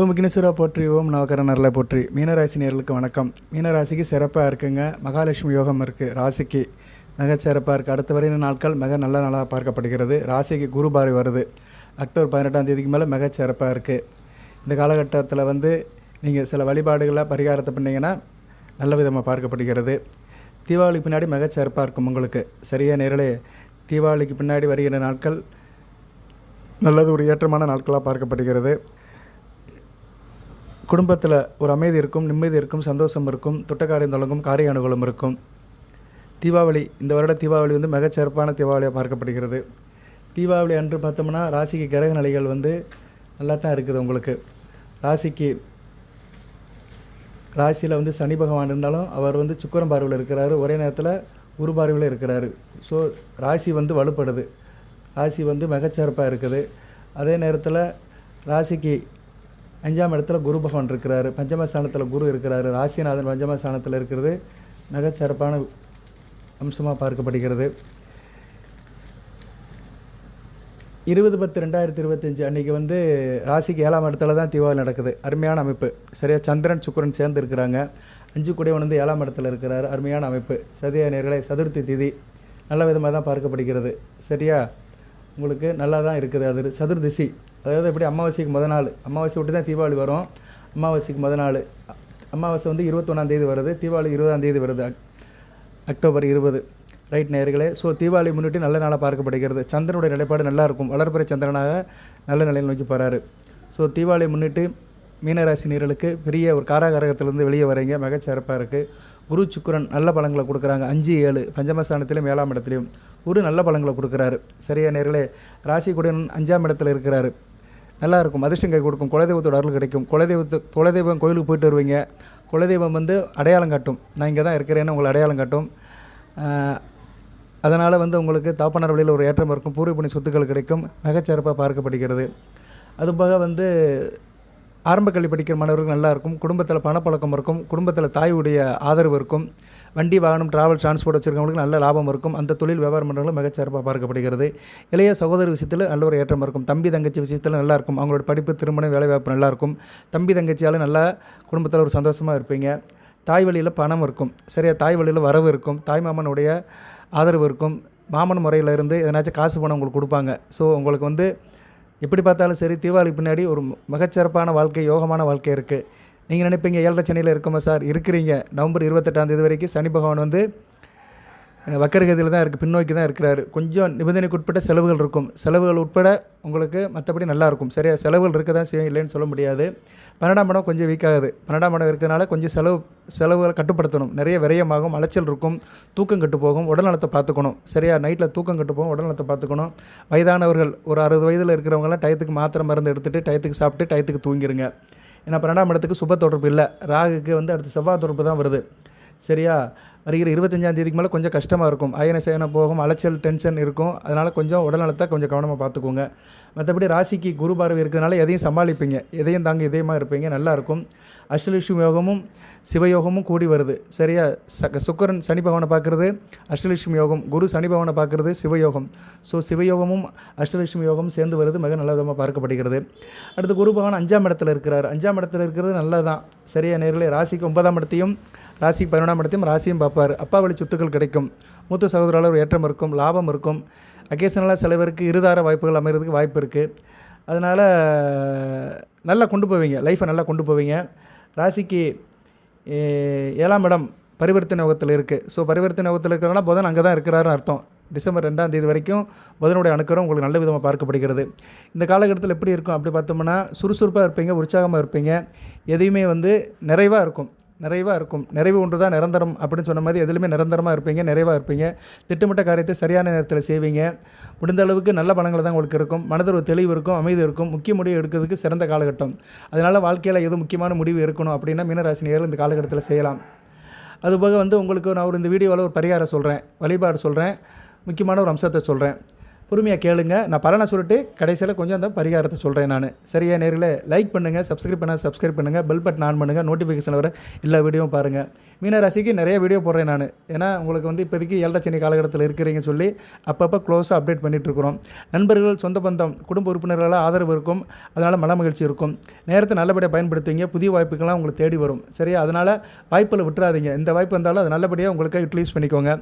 ஓம் விக்னேஸ்வரா போற்றி ஓம் நவகரணரில் போற்றி. மீனராசி நேர்களுக்கு வணக்கம். மீனராசிக்கு சிறப்பாக இருக்குங்க. மகாலட்சுமி யோகம் இருக்குது ராசிக்கு மிக சிறப்பாக இருக்குது அடுத்த வரையின நாட்கள் மிக நல்ல நாளாக பார்க்கப்படுகிறது. ராசிக்கு குரு பார்வை வருது. அக்டோபர் பதினெட்டாம் தேதிக்கு மேலே மிக சிறப்பாக இருக்குது இந்த காலகட்டத்தில் வந்து நீங்கள் சில வழிபாடுகளை பரிகாரத்தை பண்ணிங்கன்னா நல்ல விதமாக பார்க்கப்படுகிறது. தீபாவளிக்கு பின்னாடி மிக சிறப்பாக இருக்கும் உங்களுக்கு. சரியாக நேரலே தீபாவளிக்கு பின்னாடி வருகிற நாட்கள் நல்லது ஒரு ஏற்றமான நாட்களாக பார்க்கப்படுகிறது. குடும்பத்தில் ஒரு அமைதி இருக்கும் நிம்மதி இருக்கும் சந்தோஷம் இருக்கும் தொட்டக்காரியம் தொடங்கும் காரிய அனுகூலம் இருக்கும். தீபாவளி இந்த வருட தீபாவளி வந்து மிகச்சிறப்பான தீபாவளியாக பார்க்கப்படுகிறது. தீபாவளி அன்று பார்த்தோம்னா ராசிக்கு கிரக நிலைகள் வந்து நல்லா தான் இருக்குது உங்களுக்கு. ராசிக்கு ராசியில் வந்து சனி பகவான் இருந்தாலும் அவர் வந்து சுக்கரம் பார்வையில் இருக்கிறாரு. ஒரே நேரத்தில் குரு பார்வையில் இருக்கிறாரு. ஸோ ராசி வந்து வலுப்படுது. ராசி வந்து மிகச்சிறப்பாக இருக்குது. அதே நேரத்தில் ராசிக்கு அஞ்சாம் இடத்துல குரு பகவான் இருக்கிறாரு. பஞ்சம ஸ்தானத்தில் குரு இருக்கிறாரு. ராசிநாதன் பஞ்சம ஸ்தானத்தில் இருக்கிறது. மிகச்சிறப்பான அம்சமாக பார்க்கப்படுகிறது. இருபது பத்து ரெண்டாயிரத்தி இருபத்தஞ்சி அன்றைக்கி வந்து ராசிக்கு ஏழாம் இடத்துல தான் தீபாவளி நடக்குது. அருமையான அமைப்பு. சரியாக சந்திரன் சுக்கிரன் சேர்ந்து இருக்கிறாங்க. அஞ்சு கூடியவன் வந்து ஏழாம் இடத்துல இருக்கிறார். அருமையான அமைப்பு. சதியா நேர்களை சதுர்த்தி திதி நல்ல விதமாக தான் பார்க்கப்படுகிறது. சரியா? உங்களுக்கு நல்லா தான் இருக்குது. அது சதுர்திசி. அதாவது எப்படி அமாவாசைக்கு முத நாள். அமாவாசை விட்டு தான் தீபாவளி வரும். அமாவாசைக்கு முத நாள். அமாவாசை வந்து இருபத்தொன்னாந்தேதி வருது. தீபாவளி இருபதாம் தேதி வருது. அக்டோபர் இருபது. ரைட் நேர்களே ஸோ தீபாவளி முன்னிட்டு நல்ல நாளாக பார்க்கப்படுகிறது. சந்திரனுடைய நிலைப்பாடு நல்லாயிருக்கும் வளர்ப்புற வளர்பிறை சந்திரனாக நல்ல நிலையில் நோக்கி போகிறாரு ஸோ தீபாவளி முன்னிட்டு மீனராசி நீர்களுக்கு பெரிய ஒரு காராகரகத்திலேருந்து வெளியே வரீங்க. மிகச்சிறப்பாக இருக்குது குரு சுக்கிரன் நல்ல பழங்களை கொடுக்குறாங்க. அஞ்சு ஏழு பஞ்சமஸ்தானத்திலும் ஏழாம் இடத்துலையும் குரு நல்ல பழங்களை கொடுக்குறாரு. சரியா நேரிலே ராசி குடன் அஞ்சாம் இடத்துல இருக்கிறாரு. நல்லா இருக்கும். அதிர்ஷ்டம் கை கொடுக்கும். குலதெய்வத்தோட அருள் கிடைக்கும். குலதெய்வத்து குலதெய்வம் கோயிலுக்கு போயிட்டு வருவீங்க. குலதெய்வம் வந்து அடையாளம் காட்டும். நான் இங்கே தான் இருக்கிறேன்னு உங்களை அடையாளம் காட்டும். அதனால் வந்து உங்களுக்கு தாப்பனார் வழியில் ஒரு ஏற்றம் இருக்கும். பூர்வ புண்ணிய சொத்துக்கள் கிடைக்கும். மிகச்சிறப்பாக பார்க்கப்படுகிறது. அதுபோக வந்து ஆரம்ப கல்வி படிக்கிற மாணவர்கள் நல்லா இருக்கும் குடும்பத்தில் பணப்பழக்கம் இருக்கும். குடும்பத்தில் தாயுடைய ஆதரவு இருக்கும். வண்டி வாகனம் டிராவல் டிரான்ஸ்போர்ட் வச்சுருக்கவங்களுக்கு நல்ல லாபம் இருக்கும். அந்த தொழில் வியாபாரம் பண்ணுறவங்களும் மிகச்சிறப்பாக பார்க்கப்படுகிறது. இளைய சகோதர விஷயத்தில் நல்ல ஒரு ஏற்றம் இருக்கும். தம்பி தங்கச்சி விஷயத்தில் நல்லா இருக்கும் அவங்களோட படிப்பு திருமணம் வேலைவாய்ப்பு நல்லா இருக்கும் தம்பி தங்கச்சியால் நல்லா குடும்பத்தில் ஒரு சந்தோஷமாக இருப்பீங்க. தாய் வழியில் பணம் இருக்கும். சரியா தாய் வழியில் வரவு இருக்கும். தாய் மாமனுடைய ஆதரவு இருக்கும். மாமன் முறையில் இருந்து எதனாச்சும் காசு பணம் உங்களுக்கு கொடுப்பாங்க. ஸோ உங்களுக்கு வந்து எப்படி பார்த்தாலும் சரி தீபாவளி பின்னாடி ஒரு மிகச்சிறப்பான வாழ்க்கை யோகமான வாழ்க்கை இருக்குது நீங்கள் நினைப்பீங்க ஏழரை சென்னையில் இருக்கோமா சார்? இருக்கிறீங்க. நவம்பர் இருபத்தெட்டாம் தேதி வரைக்கும் சனி பகவான் வந்து வக்கரகதியில் தான் இருக்குது பின்னோக்கி தான் இருக்கிறாரு. கொஞ்சம் நிபந்தனைக்கு உட்பட்ட செலவுகள் இருக்கும். செலவுகள் உட்பட உங்களுக்கு மற்றபடி நல்லாயிருக்கும் சரியா? செலவுகள் இருக்க தான் செய்யும் இல்லைன்னு சொல்ல முடியாது. பன்னெண்டாம் படம் கொஞ்சம் வீக் ஆகுது. பன்னெண்டாம் படம் இருக்கிறதுனால கொஞ்சம் செலவு செலவுகளை கட்டுப்படுத்தணும். நிறைய விரயமாகும் அலைச்சல் இருக்கும் தூக்கம் கெட்டு போகும் உடல்நலத்தை பார்த்துக்கணும். சரியா? நைட்டில் தூக்கம் கெட்டு போகும் உடல்நலத்தை பார்த்துக்கணும். வயதானவர்கள் ஒரு அறுபது வயதில் இருக்கிறவங்களாம் டயத்துக்கு மாத்திரை மருந்து எடுத்துகிட்டு டயத்துக்கு சாப்பிட்டு டயத்துக்கு தூங்கிருங்க. ஏன்னா பன்னெண்டாம் இடத்துக்கு சுப தொடர்பு இல்லை. ராகுக்கு வந்து அடுத்து செவ்வாய் தொடர்பு தான் வருது. சரியா? வருகிற இருபத்தஞ்சாம் தேதிக்கு மேலே கொஞ்சம் கஷ்டமாக இருக்கும். அயன சேன போகும் அலைச்சல் டென்ஷன் இருக்கும். அதனால் கொஞ்சம் உடல்நலத்தை கொஞ்சம் கவனமாக பார்த்துக்கோங்க. மற்றபடி ராசிக்கு குரு பார்வை இருக்கிறதுனால எதையும் சமாளிப்பீங்க. எதையும் தாங்க இதயமாக இருப்பீங்க. நல்லா இருக்கும். அஷ்டலட்சுமி யோகமும் சிவயோகமும் கூடி வருது. சரியா? ச சுக்கரன் சனி பகவானை பார்க்குறது அஷ்டலட்சுமி யோகம். குரு சனி பகவானை பார்க்குறது சிவயோகம் ஸோ சிவயோகமும் அஷ்டலட்சுமி யோகமும் சேர்ந்து வருது. மிக நல்ல விதமாக பார்க்கப்படுகிறது. அடுத்து குரு பகவான் அஞ்சாம் இடத்துல இருக்கிறார். அஞ்சாம் இடத்துல இருக்கிறது நல்லது தான் சரியா? நேரில் ராசிக்கு ஒன்பதாம் இடத்தையும் ராசி பதினொன்றாம் இடத்தையும் ராசியும் பார்ப்பார். அப்பா வழி சொத்துக்கள் கிடைக்கும். மூத்த சகோதரால் ஒரு ஏற்றம் இருக்கும் லாபம் இருக்கும். அக்கேஷனலாக செலவருக்கு இருதார வாய்ப்புகள் அமைகிறதுக்கு வாய்ப்பு இருக்குது அதனால் நல்லா கொண்டு போவீங்க. லைஃப்பை நல்லா கொண்டு போவீங்க. ராசிக்கு ஏழாம் இடம் பரிவர்த்தனை யோகத்தில் இருக்குது ஸோ பரிவர்த்தனை யோகத்தில் இருக்கிறனால புதன் அங்கே தான் இருக்கிறாருன்னு அர்த்தம். டிசம்பர் ரெண்டாம் தேதி வரைக்கும் புதனுடைய அணுக்கரம் உங்களுக்கு நல்ல விதமாக பார்க்கப்படுகிறது. இந்த காலகட்டத்தில் எப்படி இருக்கும்? அப்படி பார்த்தோம்னா சுறுசுறுப்பாக இருப்பீங்க உற்சாகமாக இருப்பீங்க. எதையுமே வந்து நிறைவாக இருக்கும். நிறைவாக இருக்கும். நிறைவு ஒன்று தான் நிரந்தரம் அப்படின்னு சொன்ன மாதிரி எதுலையுமே நிரந்தரமாக இருப்பீங்க நிறைவாக இருப்பீங்க. திட்டமிட்ட காரியத்தை சரியான நேரத்தில் செய்வீங்க. முடிந்த அளவுக்கு நல்ல பலங்கள் தான் உங்களுக்கு இருக்கும். மனதில் ஒரு தெளிவு இருக்கும் அமைதி இருக்கும். முக்கிய முடிவு எடுக்கிறதுக்கு சிறந்த காலகட்டம். அதனால் வாழ்க்கையில் எது முக்கியமான முடிவு இருக்கணும் அப்படின்னா மீனராசினியர்கள் இந்த காலகட்டத்தில் செய்யலாம். அதுபோக வந்து உங்களுக்கு நான் ஒரு இந்த வீடியோவில் ஒரு பரிகாரம் சொல்கிறேன் வழிபாடு சொல்கிறேன் முக்கியமான ஒரு அம்சத்தை சொல்கிறேன் பொறுமையாக கேளுங்க. நான் பலனை சொல்லிட்டு கடைசியில் கொஞ்சம் அந்த பரிகாரத்தை சொல்கிறேன் நான். சரியா? நேரில் லைக் பண்ணுங்கள் சப்ஸ்கிரைப் பண்ண சப்ஸ்கிரைப் பண்ணுங்கள் பெல் பட்டன் ஆன் பண்ணுங்கள் நோட்டிஃபிகேஷன் வர எல்லா வீடியோவும் பாருங்கள் மீனராசிக்கு நிறைய வீடியோ போடுறேன் நான். ஏன்னா உங்களுக்கு வந்து இப்போதைக்கு ஏழரை காலகட்டத்தில் இருக்கிறீங்கன்னு சொல்லி அப்பப்போ க்ளோஸாக அப்டேட் பண்ணிகிட்ருக்குறோம் நண்பர்கள் சொந்த பந்தம் குடும்ப உறுப்பினர்களால் ஆதரவு இருக்கும். அதனால் மன மகிழ்ச்சி இருக்கும். நேரத்தை நல்லபடியாக பயன்படுத்துவீங்க. புதிய வாய்ப்புகள்லாம் உங்களுக்கு தேடி வரும். சரியா? அதனால் வாய்ப்பில் விட்டுறாதீங்க. இந்த வாய்ப்பு வந்தாலும் அது நல்லபடியாக உங்களுக்கு யூட்டிலைஸ் பண்ணிக்கோங்க.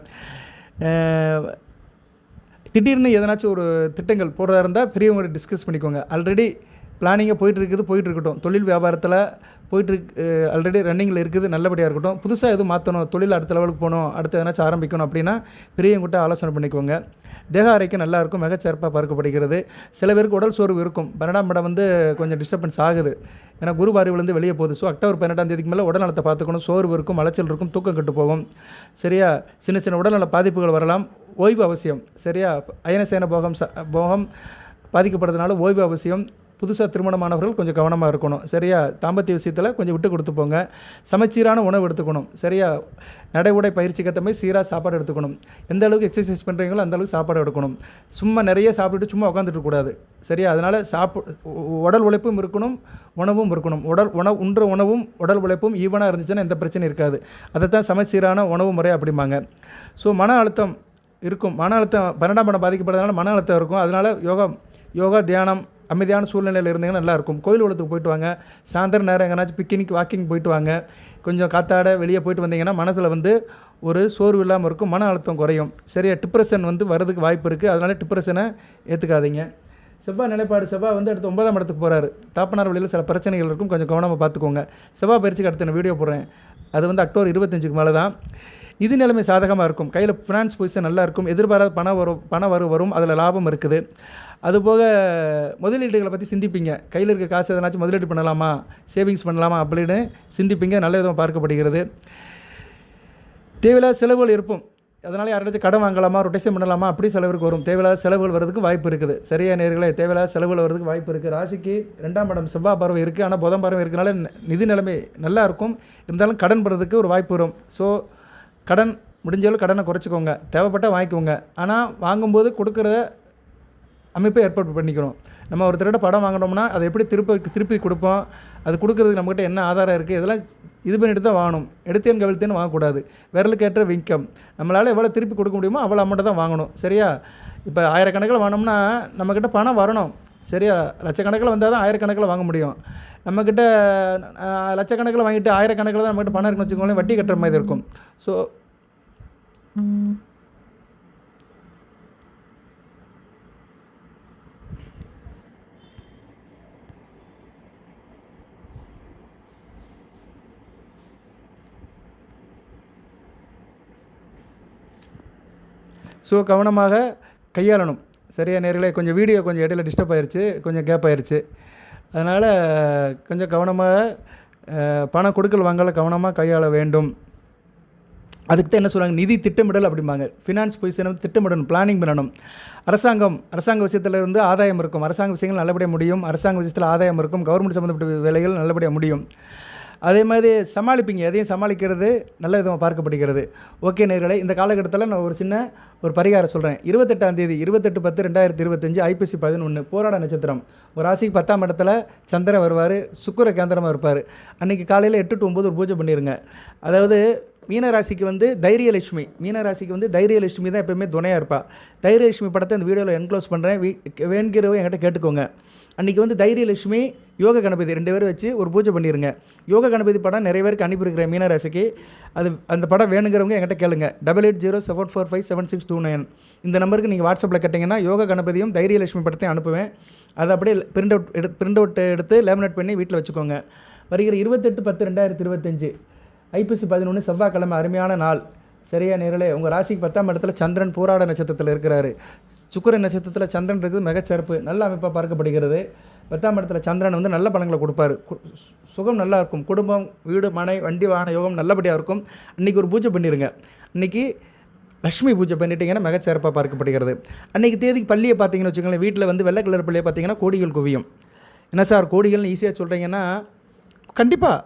திடீர்னு எதனாச்சும் ஒரு திட்டங்கள் போடுறதா இருந்தால் பெரியவங்கள்ட்ட டிஸ்கஸ் பண்ணிக்கோங்க. ஆல்ரெடி பிளானிங்காக போயிட்டு இருக்குது இருக்கட்டும் தொழில் வியாபாரத்தில் போயிட்டு இருக்கு ஆல்ரெடி ரன்னிங்கில் இருக்குது நல்லபடியாக இருக்கட்டும். புதுசாக எதுவும் மாற்றணும் தொழில் அடுத்த லெவலுக்கு போகணும் அடுத்து எதனாச்சும் ஆரம்பிக்கணும் அப்படின்னா பெரியவங்ககிட்ட ஆலோசனை பண்ணிக்கோங்க. தேக ஆரோக்கியம் நல்லாயிருக்கும் மிகச்சிறப்பாக பார்க்கப்படுகிறது. சில பேருக்கு உடல் சோர்வு இருக்கும். பன்னெண்டாம் படம் வந்து கொஞ்சம் டிஸ்டர்பன்ஸ் ஆகுது. ஏன்னா குரு பார்வையிலேருந்து வெளியே போகுது. ஸோ அக்டோபர் பன்னெண்டாம் தேதிக்கு மேலே உடல் நலத்தை பார்த்துக்கணும். சோர்வு இருக்கும் அலைச்சல் இருக்கும் தூக்கம் கெட்டு போகும். சரியா? சின்ன சின்ன உடல்நல பாதிப்புகள் வரலாம். ஓய்வு அவசியம். சரியா? அயனசேன போகம் ச போகம் பாதிக்கப்படுறதுனால ஓய்வு அவசியம். புதுசாக திருமணமானவர்கள் கொஞ்சம் கவனமாக இருக்கணும். சரியா? தாம்பத்திய விஷயத்தில் கொஞ்சம் விட்டு கொடுத்து போங்க. சமச்சீரான உணவு எடுத்துக்கணும். சரியா? நடை உடை பயிற்சிக்கு ஏற்ற மாதிரி சீராக சாப்பாடு எடுத்துக்கணும். எந்த அளவுக்கு எக்ஸசைஸ் பண்ணுறீங்களோ அந்த அளவுக்கு சாப்பாடு எடுக்கணும். சும்மா நிறைய சாப்பிட்டுட்டு சும்மா உட்காந்துட்டு கூடாது. சரியா? அதனால் சாப்பு உடல் உழைப்பும் இருக்கணும் உணவும் இருக்கணும். உடல் உணவு உண்ற உணவும் உடல் உழைப்பும் ஈவனாக இருந்துச்சுன்னா எந்த பிரச்சனையும் இருக்காது. அதை தான் சமச்சீரான உணவு முறை அப்படிம்பாங்க. ஸோ மன அழுத்தம் இருக்கும். மன அழுத்தம் பன்னெண்டாம் படம் பாதிக்கப்படுறதுனால மன அழுத்தம் இருக்கும். அதனால் யோகா யோகா தியானம் அமைதியான சூழ்நிலையில் இருந்தீங்கன்னா நல்லா இருக்கும் கோயில் உலகத்துக்கு போயிட்டு வாங்க. சாயந்தரம் நேரம் எங்கேனாச்சும் பிக்னிக் வாக்கிங் போயிட்டு வாங்க. கொஞ்சம் காத்தாட வெளியே போயிட்டு வந்தீங்கன்னா மனசில் வந்து ஒரு சோர்வு இல்லாமல் இருக்கும். மன அழுத்தம் குறையும். சரியா? டிப்ரெஷன் வந்து வரதுக்கு வாய்ப்பு இருக்குது அதனால் டிப்ரெஷனை ஏற்றுக்காதீங்க செவ்வாய் நிலைப்பாடு. செவ்வாய் வந்து அடுத்து ஒன்பதாம் இடத்துக்கு போகிறாரு தாப்பனார் வழியில் சில பிரச்சனைகள் இருக்கும். கொஞ்சம் கவனமாக பார்த்துக்கோங்க. செவ்வாய் பயிற்சிக்கு அடுத்து நான் வீடியோ போடுறேன். அது வந்து அக்டோபர் இருபத்தஞ்சுக்கு மேலே தான். இது நிலைமை சாதகமாக இருக்கும். கையில் ஃபினான்ஸ் பொசிஷன் நல்லா இருக்கும். எதிர்பாராத பணம் வரும் பணம் வரும் வரும். அதில் லாபம் இருக்குது. அதுபோக முதலீடுகளை பற்றி சிந்திப்பீங்க. கையில் இருக்க காசு எதனாச்சும் முதலீடு பண்ணலாமா? சேவிங்ஸ் பண்ணலாமா? அப்படின்னு சிந்திப்பீங்க. நல்ல விதமாக பார்க்கப்படுகிறது. தேவையில்லாத செலவுகள் இருக்கும். அதனால் யாராச்சும் கடன் வாங்கலாமா? ரொட்டேஷன் பண்ணலாமா? அப்படி செலவுக்கு வரும். தேவையில்லாத செலவுகள் வரதுக்கு வாய்ப்பு இருக்குது. சரியா நேர்களே தேவையில்லாத செலவுகள் வரதுக்கு வாய்ப்பு இருக்குது. ராசிக்கு ரெண்டாம் இடம் செவ்வாய் பறவை இருக்குது ஆனால் புதன் பறவை இருக்கனால நிதி நிலைமை நல்லா இருக்கும். இருந்தாலும் கடன் பெறதுக்கு ஒரு வாய்ப்பு வரும். ஸோ கடன் முடிஞ்சாலும் கடனை குறைச்சிக்கோங்க. தேவைப்பட்டால் வாங்கிக்கோங்க. ஆனால் வாங்கும்போது கொடுக்குறத அமைப்பை ஏற்பாடு பண்ணிக்கணும் நம்ம ஒருத்தரோட படம் வாங்கினோம்னா அதை எப்படி திருப்பி திருப்பி கொடுப்போம்? அது கொடுக்குறதுக்கு நம்மக்கிட்ட என்ன ஆதாரம் இருக்குது இதெல்லாம் இது பண்ணிட்டு தான் வாங்கணும். எடுத்தேன் கவிழ்த்தேன்னு வாங்கக்கூடாது. விரலுக்கு ஏற்ற விங்கம் நம்மளால் எவ்வளோ திருப்பி கொடுக்க முடியுமோ அவ்வளோ அமௌண்ட்டை தான் வாங்கணும். சரியா? இப்போ ஆயிரக்கணக்கில் வாங்கினோம்னா நம்மக்கிட்ட பணம் வரணும். சரியா? லட்சக்கணக்கில் வந்தால் தான் ஆயிரக்கணக்கில் வாங்க முடியும். நம்மக்கிட்ட லட்சக்கணக்கில் வாங்கிட்டு ஆயிரக்கணக்கில் தான் நம்மக்கிட்ட பணம் இருக்குன்னு வச்சுக்கோங்களேன் வட்டி கட்டுற மாதிரி இருக்கும். ஸோ ஸோ கவனமாக கையாளணும். சரியா நேர்களே கொஞ்சம் வீடியோ கொஞ்சம் இடையில டிஸ்டர்ப் ஆயிடுச்சு கொஞ்சம் கேப் ஆயிடுச்சு அதனால் கொஞ்சம் கவனமாக பணம் கொடுக்கல் வாங்கலை கவனமாக கையாள வேண்டும். அதுக்கு தான் என்ன சொல்கிறாங்க நிதி திட்டமிடல் அப்படிம்பாங்க. ஃபினான்ஸ் பொசிஷன் வந்து திட்டமிடணும் பிளானிங் பண்ணணும். அரசாங்கம் அரசாங்க விஷயத்தில் இருந்து ஆதாயம் இருக்கும். அரசாங்க விஷயங்கள் நல்லபடியாக முடியும். அரசாங்க விஷயத்தில் ஆதாயம் இருக்கும். கவர்மெண்ட் சம்மந்தப்பட்ட வேலைகள் நல்லபடியாக முடியும். அதே மாதிரி சமாளிப்பீங்க. எதையும் சமாளிக்கிறது நல்ல விதமாக பார்க்கப்படுகிறது. ஓகே நேர்களை இந்த காலகட்டத்தில் நான் ஒரு சின்ன ஒரு பரிகாரம் சொல்கிறேன் இருபத்தெட்டாம் தேதி இருபத்தெட்டு பத்து ரெண்டாயிரத்தி இருபத்தஞ்சு ஐபிசி பதினொன்று போராட நட்சத்திரம். ஒரு ராசிக்கு பத்தாம் இடத்துல சந்திரன் வருவார் சுக்கிர கேந்திரமாக இருப்பார். அன்றைக்கி காலையில் எட்டு டு ஒம்பது ஒரு பூஜை பண்ணிடுங்க அதாவது மீனராசிக்கு வந்து தைரியலட்சுமி. மீனராசிக்கு வந்து தைரியலட்சுமி தான் எப்பவுமே துணையாக இருப்பாள் தைரியலட்சுமி படத்தை இந்த வீடியோவில் என்க்ளோஸ் பண்ணுறேன் வீ என்கிட்ட கேட்டுக்கோங்க. அன்றைக்கி வந்து தைரியலட்சுமி யோக கணபதி ரெண்டு பேரும் வச்சு ஒரு பூஜை பண்ணிடுங்க யோக கணபதி படம் நிறைய பேருக்கு அனுப்பியிருக்கிறேன் மீனராசிக்கு. அது அந்த படம் வேணுங்கிறவங்க என்கிட்ட கேளுங்க. Double eight zero seven four five seven six two nine இந்த நம்பருக்கு நீங்கள் வாட்ஸ்அப்பில் கேட்டிங்கன்னா யோக கணபதியும் தைரியலட்சுமி படத்தையும் அனுப்புவேன். அதை அப்படியே பிரிண்ட் அவுட் எடு பிரிண்ட் அவுட் எடுத்து லேமினேட் பண்ணி வீட்டில் வச்சுக்கோங்க. வருகிற இருபத்தெட்டு பத்து ரெண்டாயிரத்தி இருபத்தஞ்சு. ஐப்பசி பதினொன்று செவ்வாய்க்கிழமை அருமையான நாள். சரியா நேரலே உங்கள் ராசிக்கு பத்தாம் இடத்துல சந்திரன் போராட நட்சத்திரத்தில் இருக்கிறாரு. சுக்கர நட்சத்திரத்தில் சந்திரன் இருக்குது மிகச்சிறப்பு நல்ல அமைப்பாக பார்க்கப்படுகிறது. பத்தாம் இடத்துல சந்திரன் வந்து நல்ல பலன்களை கொடுப்பாரு. சுகம் நல்லா இருக்கும். குடும்பம் வீடு மனை வண்டி வாகன யோகம் நல்லபடியாக இருக்கும். அன்றைக்கி ஒரு பூஜை பண்ணிடுங்க அன்றைக்கி லக்ஷ்மி பூஜை பண்ணிட்டீங்கன்னா மிகச்சிறப்பாக பார்க்கப்படுகிறது. அன்றைக்கி தேதிக்கு பள்ளியை பார்த்தீங்கன்னு வச்சுக்கோங்களேன் வீட்டில் வந்து வெள்ளை கலர் பள்ளியை பார்த்தீங்கன்னா கோடிகள் குவியும். என்ன சார் கோடிகள்னு ஈஸியாக சொல்கிறீங்கன்னா கண்டிப்பாக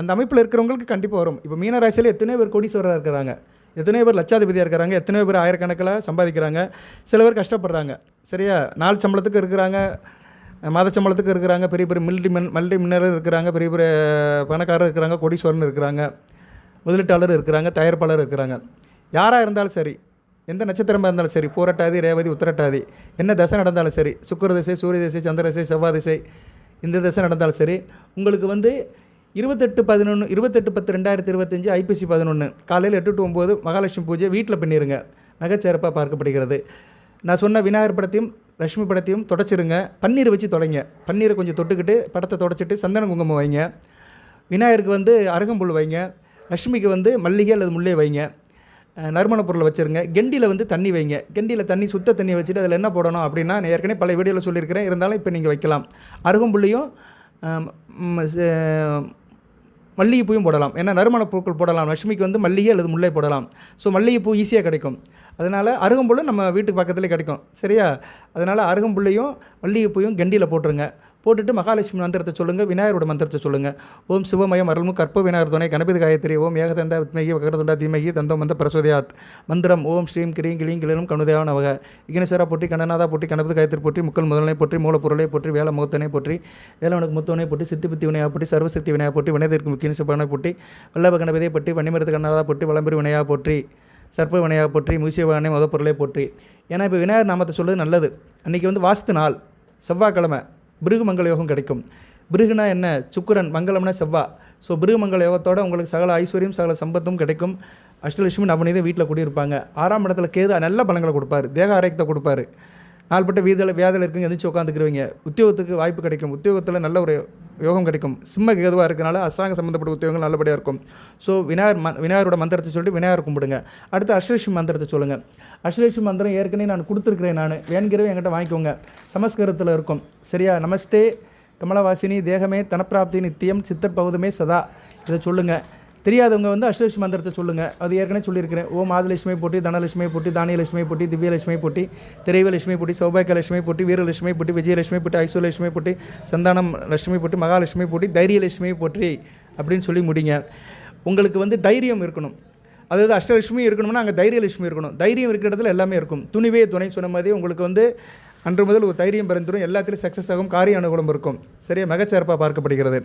அந்த அமைப்பில் இருக்கிறவங்களுக்கு கண்டிப்பாக வரும். இப்போ மீனராசியில் எத்தனையோ பேர் கோடீஸ்வரராக இருக்கிறாங்க. எத்தனையோ பேர் லட்சாதிபதியாக இருக்கிறாங்க. எத்தனை பேர் ஆயிரக்கணக்கில் சம்பாதிக்கிறாங்க. சில பேர் கஷ்டப்படுறாங்க. சரியா? நாள் சம்பளத்துக்கு இருக்கிறாங்க. மாத சம்பளத்துக்கு இருக்கிறாங்க. பெரிய பெரிய மில்டி மின் மல்டி மின்னரும் இருக்கிறாங்க. பெரிய பெரிய பணக்காரர் இருக்கிறாங்க. கோடீஸ்வரன் இருக்கிறாங்க. முதலீட்டாளர் இருக்கிறாங்க. தயாரிப்பாளர் இருக்கிறாங்க. யாராக இருந்தாலும் சரி எந்த நட்சத்திரமாக இருந்தாலும் சரி பூரட்டாதி ரேவதி உத்திரட்டாதி என்ன தசை நடந்தாலும் சரி சுக்கர திசை சூரிய திசை சந்திர திசை செவ்வாய் திசை இந்த திசை நடந்தாலும் சரி உங்களுக்கு வந்து இருபத்தெட்டு பதினொன்று இருபத்தெட்டு பத்து ரெண்டாயிரத்தி இருபத்தஞ்சி ஐபிசி பதினொன்று காலையில் எட்டு டு ஒம்பது மகாலட்சுமி பூஜை வீட்டில் பண்ணிடுங்க மிகச்சிறப்பாக பார்க்கப்படுகிறது. நான் சொன்ன விநாயகர் படத்தையும் லட்சுமி படத்தையும் தொடச்சிருங்க. பன்னீர் வச்சு தொலைங்க. பன்னீரை கொஞ்சம் தொட்டுக்கிட்டு படத்தை தொடச்சிட்டு சந்தன குங்குமம் வைங்க. விநாயகருக்கு வந்து அருகம்புல் வைங்க. லட்சுமிக்கு வந்து மல்லிகை அல்லது முல்லை வைங்க. நறுமண பொருளை வச்சுருங்க. கெண்டியில் வந்து தண்ணி வைங்க. கெண்டியில் தண்ணி சுத்த தண்ணி வச்சுட்டு அதில் என்ன போடணும் அப்படின்னா நான் ஏற்கனவே பல வீடியோவில் சொல்லியிருக்கிறேன். இருந்தாலும் இப்போ நீங்கள் வைக்கலாம். அருகம்புள்ளையும் மல்லிகைப்பூவும் போடலாம். ஏன்னா நறுமண பொருட்கள் போடலாம். லட்சுமிக்கு வந்து மல்லிகை அல்லது முல்லை போடலாம். ஸோ மல்லிகைப்பூ ஈஸியாக கிடைக்கும். அதனால் அருகம்புல்லும் நம்ம வீட்டுக்கு பக்கத்துலேயே கிடைக்கும். சரியா? அதனால் அருகம்புல்லையும் மல்லிகைப்பூயும் கெண்டியில் போட்டுருங்க. போட்டுட்டு மகாலட்சுமி மந்திரத்தை சொல்லுங்கள் விநாயகரோட மந்திரத்தை சொல்லுங்கள் ஓம் சிவமயம் அருள்மு கற்ப விநாயகர் துணை கணபதி காயத்ரி ஓம் ஏகதந்த வித்மகி வகரதுண்டா தீமகி தந்தம் வந்த பிரசோதயாத். மந்திரம் ஓம் ஸ்ரீம் கிரீம் கிளீம் கிளினும் கணுதேவன் நவக விக்னேஸ்வரா போற்றி கண்ணநாதா போற்றி கணபதி காயத்ரி போற்றி முக்கல் முதலனை போற்றி மூலப்பொருளை போற்றி வேலை முகத்தனை போற்றி வேலவனுக்கு முத்தவனை போற்றி சித்தி புத்தி வினையா போற்றி சர்வசக்தி வினையா போற்றி வினையதற்கு முக்கிய சிவனை போற்றி வல்லப கணபதியை போற்றி வன்னிமரத்து கண்ணநாதா போற்றி வளம்பெரு வினையா போற்றி சர்ப்ப வினையா போற்றி மூசியவானை முத பொருளை போற்றி. ஏன்னா இப்போ விநாயகர் நாமத்தை சொல்றது நல்லது. அன்றைக்கி வந்து வாஸ்து நாள் செவ்வாய்க்கிழமை. பிருகு மங்கள யோகம் கிடைக்கும். பிருகுனா என்ன? சுக்குரன் மங்களம்னா செவ்வா. ஸோ பிருகு மங்கள யோகத்தோட உங்களுக்கு சகல ஐஸ்வர்யம் சகல சம்பத்தும் கிடைக்கும். அஷ்டலட்சுமி நவநீதம் வீட்டில் குடியிருப்பாங்க. ஆறாம் இடத்துல கேது நல்ல பலங்களை கொடுப்பாரு. தேக ஆரோக்கியத்தை கொடுப்பாரு. நாள்பட்ட வீதியில் வியாதியில் இருக்குங்க எந்திரிச்சு உட்காந்துக்கிறவங்க உத்தியோகத்துக்கு வாய்ப்பு கிடைக்கும். உத்தியோகத்தில் நல்ல ஒரு யோகம் கிடைக்கும். சிம்ம கேதுவாக இருக்கனால அரசாங்க சம்மந்தப்பட்ட உத்தியோகங்கள் நல்லபடியாக இருக்கும். ஸோ விநாயகர் ம விநாயகரோட மந்திரத்தை சொல்லிட்டு விநாயகர் கும்பிடுங்க. அடுத்து அஷ்டலட்சுமி மந்திரத்தை சொல்லுங்கள் அஷ்டலட்சுமி மந்திரம் ஏற்கனவே நான் கொடுத்துருக்கிறேன் நான். வேண்கிறவே என்கிட்ட வாங்கிக்கோங்க. சமஸ்கிருதத்தில் இருக்கும். சரியா? நமஸ்தே கமலவாசினி தேகமே தனப்பிராப்தி நித்தியம் சித்த பௌதமே சதா. இதை சொல்லுங்கள் தெரியாதவங்க வந்து அஷ்டலட்சுமி மந்திரத்தை சொல்லுங்கள் அது ஏற்கனவே சொல்லியிருக்கிறேன். ஓம் ஆதிலட்சுமி போட்டி தனலட்சுமி போட்டி தானியலட்சுமி போட்டி திவ்யலட்சுமி போட்டி திரைவலட்சுமி போட்டி சௌபாக்கியலட்சுமி போட்டி வீரலட்சுமி போட்டி விஜயலட்சுமி போட்டி ஐஸ்வர்யலட்சுமி போட்டி சந்தானம் லட்சுமி போட்டி மகாலட்சுமி போட்டி தைரியலட்சுமி போற்றி அப்படின்னு சொல்லி முடிங்க. உங்களுக்கு வந்து தைரியம் இருக்கணும். அதாவது அஷ்டலட்சுமி இருக்கணும்னா அங்கே தைரியலட்சுமி இருக்கணும். தைரியம் இருக்கிற இடத்துல எல்லாமே இருக்கும். துணிவே துணை சொன்ன மாதிரி உங்களுக்கு வந்து அன்று முதல் ஒரு தைரியம் பிறந்துடும் எல்லாத்துலேயும் சக்ஸஸ் ஆகும். காரிய அனுகூலம் இருக்கும். சரியா? மிகச்சிறப்பாக பார்க்கப்படுகிறது.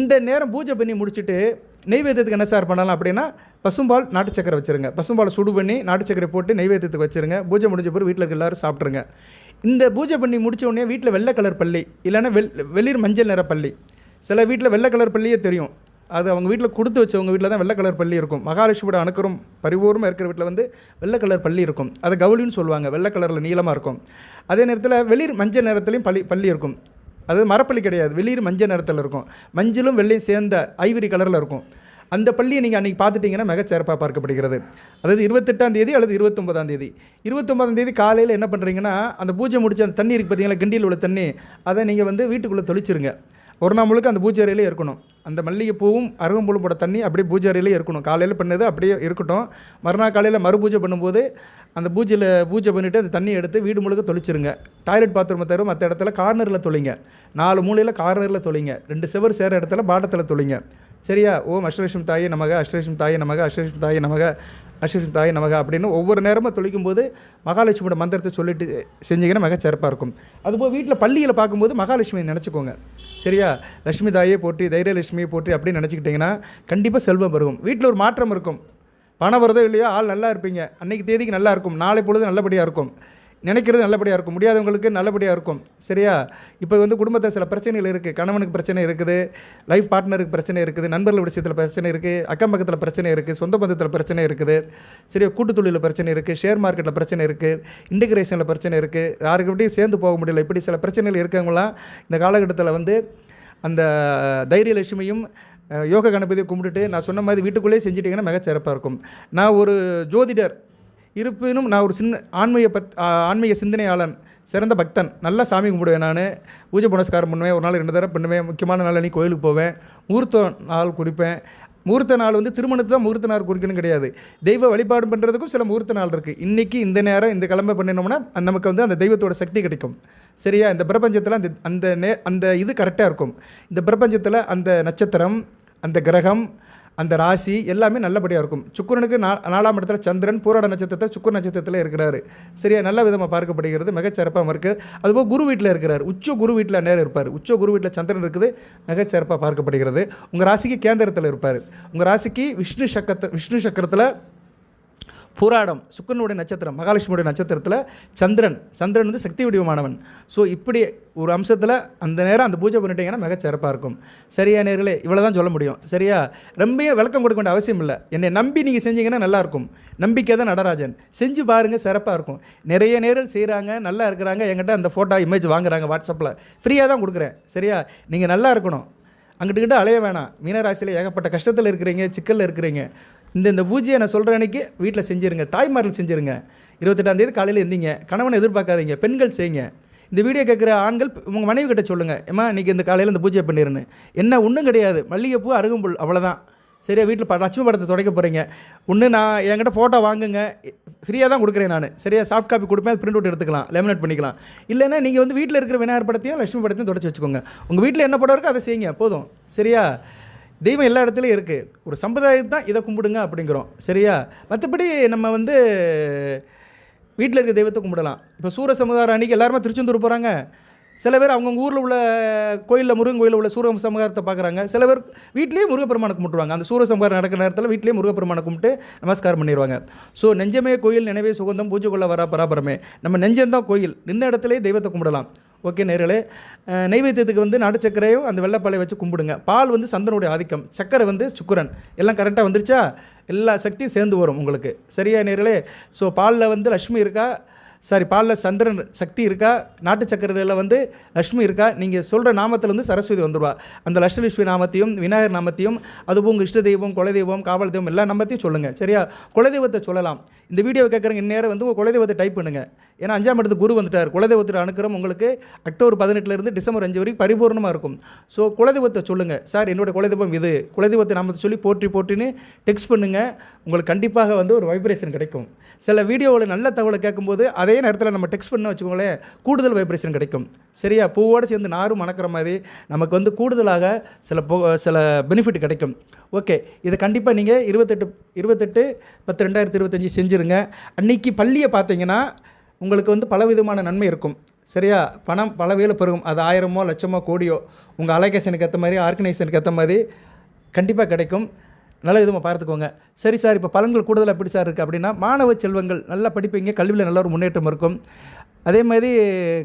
இந்த நேரம் பூஜை பண்ணி முடிச்சுட்டு நெய்வேத்தியத்துக்கு என்ன சார் பண்ணலாம் அப்படின்னா பசும்பால் நாட்டு சக்கரை வச்சுருங்க. பசும்பால் சுடு பண்ணி நாட்டு சக்கரை போட்டு நெய்வேத்தியத்துக்கு வச்சுருங்க. பூஜை முடிஞ்ச பிறகு வீட்டில் இருக்க எல்லோரும் சாப்பிட்ருங்க இந்த பூஜை பண்ணி முடிச்ச உடனே வீட்டில் வெள்ளை கலர் பள்ளி இல்லைன்னா வெள் வெளிர் மஞ்சள் நிற பள்ளி. சில வீட்டில் வெள்ளை கலர் பள்ளியே தெரியும். அது அவங்க வீட்டில் கொடுத்து வச்சவங்க வீட்டில் தான் வெள்ளை கலர் பள்ளி இருக்கும். மகாலட்சுமியோட அணுக்கரும் பரிபூர்ணமாக இருக்கிற வீட்டில் வந்து வெள்ளை கலர் பள்ளி இருக்கும். அதை கவுளின்னு சொல்லுவாங்க. வெள்ளை கலரில் நீளமாக இருக்கும். அதே நேரத்தில் வெளிர் மஞ்சள் நிறத்துலையும் பள்ளி பள்ளி இருக்கும். அதாவது மரப்பள்ளி கிடையாது வெளிர் மஞ்சள் நிறத்தில் இருக்கும். மஞ்சளும் வெள்ளையும் சேர்ந்த ஐவரி கலரில் இருக்கும். அந்த பள்ளியை நீங்கள் அன்றைக்கி பார்த்துட்டிங்கன்னா மிகச்சிறப்பாக பார்க்கப்படுகிறது. அதாவது இருபத்தெட்டாம் தேதி அல்லது இருபத்தொம்பதாம் தேதி. இருபத்தொம்பதாம் தேதி காலையில் என்ன பண்ணுறீங்கன்னா அந்த பூஜை முடிச்சு அந்த தண்ணி இருக்குது பார்த்தீங்களா கிண்டியில் உள்ள தண்ணி அதை நீங்கள் வந்து வீட்டுக்குள்ளே தொளிச்சிருங்க. ஒரு நாள் முழுக்க அந்த பூஜை அறையிலே இருக்கணும். அந்த மல்லிகைப்பூவும் அருகம்புல்லும் போட தண்ணி அப்படியே பூஜை அறையிலே இருக்கணும். காலையில் பண்ணது அப்படியே இருக்கட்டும். மறுநாள் காலையில் மறுபூஜை பண்ணும்போது அந்த பூஜையில் பூஜை பண்ணிவிட்டு அந்த தண்ணியை எடுத்து வீடு முழுக்க தொளிச்சிருங்க. டாய்லெட் பாத்ரூமை தவிர மற்ற இடத்துல கார்னரில் தொழிங்க நாலு மூலையில் கார்னரில் தொழிங்க ரெண்டு செவர் சேர இடத்துல பாட்டத்தில் தொழிங்க சரியா? ஓம் அஷ்டலட்சுமி தாயை நமக அஷ்டலட்சுமி தாயை நமக அஷ்டலட்சுமி தாயை நமக அஷ்டலட்சுமி தாயை நமக அப்படின்னு ஒவ்வொரு நேரமும் தொழிக்கும் போது மகாலட்சுமியோட மந்திரத்தை சொல்லிட்டு செஞ்சீங்கன்னா மிக சிறப்பாக இருக்கும். அதுபோல் வீட்டில் பள்ளியில் பார்க்கும்போது மகாலட்சுமியை நினச்சிக்கோங்க. சரியா? லட்சுமி தாயே போற்றி தைரியலட்சுமியை போற்றி அப்படின்னு நினச்சிக்கிட்டிங்கன்னா கண்டிப்பாக செல்வம் பெருகும். வீட்டில் ஒரு மாற்றம் இருக்கும். பணம் வருதோ இல்லையோ ஆள் நல்லா இருப்பீங்க. அன்னைக்கு தேதிக்கு நல்லா இருக்கும். நாளை பொழுது நல்லபடியாக இருக்கும். நினைக்கிறது நல்லபடியாக இருக்கும். முடியாதவங்களுக்கு நல்லபடியாக இருக்கும். சரியா? இப்போ வந்து குடும்பத்தில் சில பிரச்சனைகள் இருக்குது கணவனுக்கு பிரச்சனை இருக்குது. லைஃப் பார்ட்னருக்கு பிரச்சனை இருக்குது. நண்பர்கள் விஷயத்தில் பிரச்சனை இருக்குது அக்கம் பக்கத்தில் பிரச்சனை இருக்குது சொந்த பந்தத்தில் பிரச்சனை இருக்குது. சரியா? கூட்டு தொழிலில் பிரச்சனை இருக்குது ஷேர் மார்க்கெட்டில் பிரச்சனை இருக்குது இன்டிகிரேஷனில் பிரச்சனை இருக்குது யாருக்கிட்டையும் சேர்ந்து போக முடியல. இப்படி சில பிரச்சனைகள் இருக்கவங்களாம் இந்த காலகட்டத்தில் வந்து அந்த தைரியலட்சுமியும் யோக கணபதியை கும்பிட்டுட்டு நான் சொன்ன மாதிரி வீட்டுக்குள்ளேயே செஞ்சிட்டிங்கன்னா மிக சிறப்பாக இருக்கும். நான் ஒரு ஜோதிடர். இருப்பினும் நான் ஒரு சின்ன ஆன்மீக பத் ஆன்மீக சிந்தனையாளன் சிறந்த பக்தன். நல்லா சாமி கும்பிடுவேன் நான். பூஜை புனஸ்காரம் பண்ணுவேன். ஒரு நாள் ரெண்டு தடவை பண்ணுவேன். முக்கியமான நாள் அன்றைக்கி கோயிலுக்கு போவேன். முகூர்த்த நாள் குறிப்பேன் முகூர்த்த நாள் வந்து திருமணத்தை தான் முகூர்த்த நாள் குறிக்கணும் கிடையாது. தெய்வ வழிபாடு பண்ணுறதுக்கும் சில முகூர்த்த நாள் இருக்குது இன்றைக்கி இந்த நேரம் இந்த கிழமை பண்ணினோம்னா நமக்கு வந்து அந்த தெய்வத்தோட சக்தி கிடைக்கும். சரியா? இந்த பிரபஞ்சத்தில் அந்த அந்த நே அந்த இது கரெக்டாக இருக்கும். இந்த பிரபஞ்சத்தில் அந்த நட்சத்திரம் அந்த கிரகம் அந்த ராசி எல்லாமே நல்லபடியாக இருக்கும். சுக்கிரனுக்கு நா நாலாம் இடத்துல சந்திரன் பூராட நட்சத்திரத்தை சுக்கர நட்சத்திரத்தில் இருக்கிறாரு. சரியா? நல்ல விதமாக பார்க்கப்படுகிறது. மிகச்சிறப்பாக இருக்குது அதுபோல் குரு வீட்டில் இருக்கிறார். உச்ச குரு வீட்டில் நேரம் இருப்பார். உச்ச குரு வீட்டில் சந்திரன் இருக்குது. மிகச்சிறப்பாக பார்க்கப்படுகிறது. உங்கள் ராசிக்கு கேந்திரத்தில் இருப்பார். உங்கள் ராசிக்கு விஷ்ணு சக்கரத்தை விஷ்ணு சக்கரத்தில் புராடம் சுக்கரனுடைய நட்சத்திரம் மகாலட்சுமியுடைய நட்சத்திரத்தில் சந்திரன். சந்திரன் வந்து சக்தி வடிவமானவன். ஸோ இப்படி ஒரு அம்சத்தில் அந்த நேரம் அந்த பூஜை பண்ணிட்டீங்கன்னா மிக சிறப்பாக இருக்கும். சரியா நேர்களே? இவ்வளோ தான் சொல்ல முடியும். சரியா? ரொம்பவே விளக்கம் கொடுக்க வேண்டிய அவசியம் இல்லை. என்னை நம்பி நீங்கள் செஞ்சீங்கன்னா நல்லாயிருக்கும் நம்பிக்கை தான் நடராஜன். செஞ்சு பாருங்கள் சிறப்பாக இருக்கும். நிறைய நேரில் செய்கிறாங்க நல்லா இருக்கிறாங்க. என்கிட்ட அந்த ஃபோட்டோ இமேஜ் வாங்குறாங்க வாட்ஸ்அப்பில் ஃப்ரீயாக தான் கொடுக்குறேன். சரியா? நீங்கள் நல்லா இருக்கணும். அங்கிட்டு அலைய வேணாம். மீனராசியில் ஏகப்பட்ட கஷ்டத்தில் இருக்கிறீங்க சிக்கலில் இருக்கிறீங்க. இந்த இந்த பூஜையை நான் சொல்கிற அன்னைக்கு வீட்டில் செஞ்சுருங்க. தாய்மார்கள் செஞ்சுருங்க. இருபத்தெட்டாந்தேதி காலையில் இருந்தீங்க கணவனை எதிர்பார்க்காதீங்க. பெண்கள் செய்யுங்க. இந்த வீடியோ கேட்குற ஆண்கள் உங்கள் மனைவி கிட்ட சொல்லுங்கள் ஏம்மா இன்றைக்கி இந்த காலையில் இந்த பூஜை பண்ணிருன்னு என்ன ஒன்றும் கிடையாது. மல்லிகைப்பூ அருகம்புல் அவ்வளோதான் சரியா வீட்டில் ப லட்சுமி படத்தை துடைக்க போகிறீங்க ஒன்று நான் என்கிட்ட ஃபோட்டோ வாங்குங்க. ஃப்ரீயாக தான் கொடுக்குறேன் நான். சரியா சாஃப்ட் காப்பி கொடுப்பேன். பிரிண்ட் அவுட் எடுத்துக்கலாம். லேமினேட் பண்ணிக்கலாம். இல்லைன்னா நீங்கள் வந்து வீட்டில் இருக்கிற விநாயகர் படத்தையும் லட்சுமி படத்தையும் தொடச்சி வச்சுக்கோங்க. உங்கள் வீட்டில் என்ன படம் இருக்கோ அதை செய்யுங்க. போதும். சரியா? தெய்வம் எல்லா இடத்துலையும் இருக்குது ஒரு சம்பிரதாயத்தை தான் இதை கும்பிடுங்க அப்படிங்கிறோம். சரியா? மற்றபடி நம்ம வந்து வீட்டில் இருக்க தெய்வத்தை கும்பிடலாம். இப்போ சூர சமுதாரம் அன்றைக்கி எல்லாருமே திருச்செந்தூர் போகிறாங்க சில பேர் அவங்கவுங்க ஊரில் உள்ள கோயிலில் முருகன் கோயிலில் உள்ள சூரம் சமகாரத்தை பார்க்குறாங்க சில பேர் வீட்லேயே முருகப்பெருமானை கும்பிட்டுருவாங்க. அந்த சூரிய சமகாரம் நடக்கிற நேரத்தில் வீட்லேயே முருகப்பெருமானை கும்பிட்டு நமஸ்காரம் பண்ணிடுவாங்க. ஸோ நெஞ்சமே கோயில் நினைவே சுகந்தம் பூஜை கொள்ள வரா பராபரமே. நம்ம நெஞ்சம்தான் கோயில். நின்ன இடத்துலேயே தெய்வத்தை கும்பிடலாம். ஓகே நேர்களே. நைவேத்தியத்துக்கு நெய்வேத்தியத்துக்கு வந்து நாட்டு சர்க்கரையும் அந்த வெள்ளைப்பாலை வச்சு கும்பிடுங்க. பால் வந்து சந்திரனுடைய ஆதிக்கம். சக்கரை வந்து சுக்கரன். எல்லாம் கரெக்டாக வந்துருச்சா? எல்லா சக்தியும் சேர்ந்து வரும் உங்களுக்கு. சரியா நேர்களே? ஸோ பாலில் வந்து லக்ஷ்மி இருக்கா? சாரி பாலில் சந்திரன் சக்தி இருக்கா? நாட்டு சக்கரையில் வந்து லக்ஷ்மி இருக்கா? நீங்கள் சொல்கிற நாமத்தில் வந்து சரஸ்வதி வந்துடுவா அந்த லட்சலட்சுமி நாமத்தையும் விநாயகர் நாமத்தையும் அதுவும் உங்கள் இஷ்ட தெய்வம் குலதெய்வம் காவல் தெய்வம் எல்லா நாமத்தையும் சொல்லுங்கள் சரியா? குலதெய்வத்தை சொல்லலாம். இந்த வீடியோவை கேட்குறங்க இந்நேரம் வந்து உங்கள் குலதெய்வத்தை டைப் பண்ணுங்கள் ஏன்னா அஞ்சாம் இடத்துக்கு குரு வந்துட்டார். குலதெய்வத்தில் அனுக்கிறம் உங்களுக்கு அக்டோபர் பதினெட்டுலேருந்து டிசம்பர் அஞ்சு வரைக்கும் பரிபூர்ணமாக இருக்கும். ஸோ குலதெய்வத்தை சொல்லுங்கள் சார் என்னோடய குலதெய்வம் இது. குலதெய்வத்தை நாமத்தை சொல்லி போற்றி போற்றின்னு டெக்ஸ்ட் பண்ணுங்கள் உங்களுக்கு கண்டிப்பாக வந்து ஒரு வைப்ரேஷன் கிடைக்கும். சில வீடியோவில் நல்ல தகவலை கேட்கும்போது அதே நேரத்தில் நம்ம டெக்ஸ்ட் பண்ண வச்சுக்கோங்களேன் கூடுதல் வைப்ரேஷன் கிடைக்கும். சரியா? பூவோடு சேர்ந்து நாரும் மணக்கிற மாதிரி நமக்கு வந்து கூடுதலாக சில சில பெனிஃபிட் கிடைக்கும். ஓகே இதை கண்டிப்பாக நீங்கள் இருபத்தெட்டு இருபத்தெட்டு பத்து ரெண்டாயிரத்தி இருபத்தஞ்சி செஞ்சுருங்க. அன்றைக்கி பள்ளியை பார்த்தீங்கன்னா உங்களுக்கு வந்து பலவிதமான நன்மை இருக்கும். சரியா? பணம் பல வேலை பெருகும். அது ஆயிரமோ லட்சமோ கோடியோ உங்கள் அலோகேஷனுக்கு ஏற்ற மாதிரி ஆர்கனைசேஷனுக்கு ஏற்ற மாதிரி கண்டிப்பாக கிடைக்கும். நல்ல விதமாக பார்த்துக்கோங்க. சரி சார் இப்போ பலன்கள் கூடுதலாக எப்படி சார் இருக்குது அப்படின்னா மாணவ செல்வங்கள் நல்லா படிப்பீங்க கல்வியில் நல்ல ஒரு முன்னேற்றம் இருக்கும். அதே மாதிரி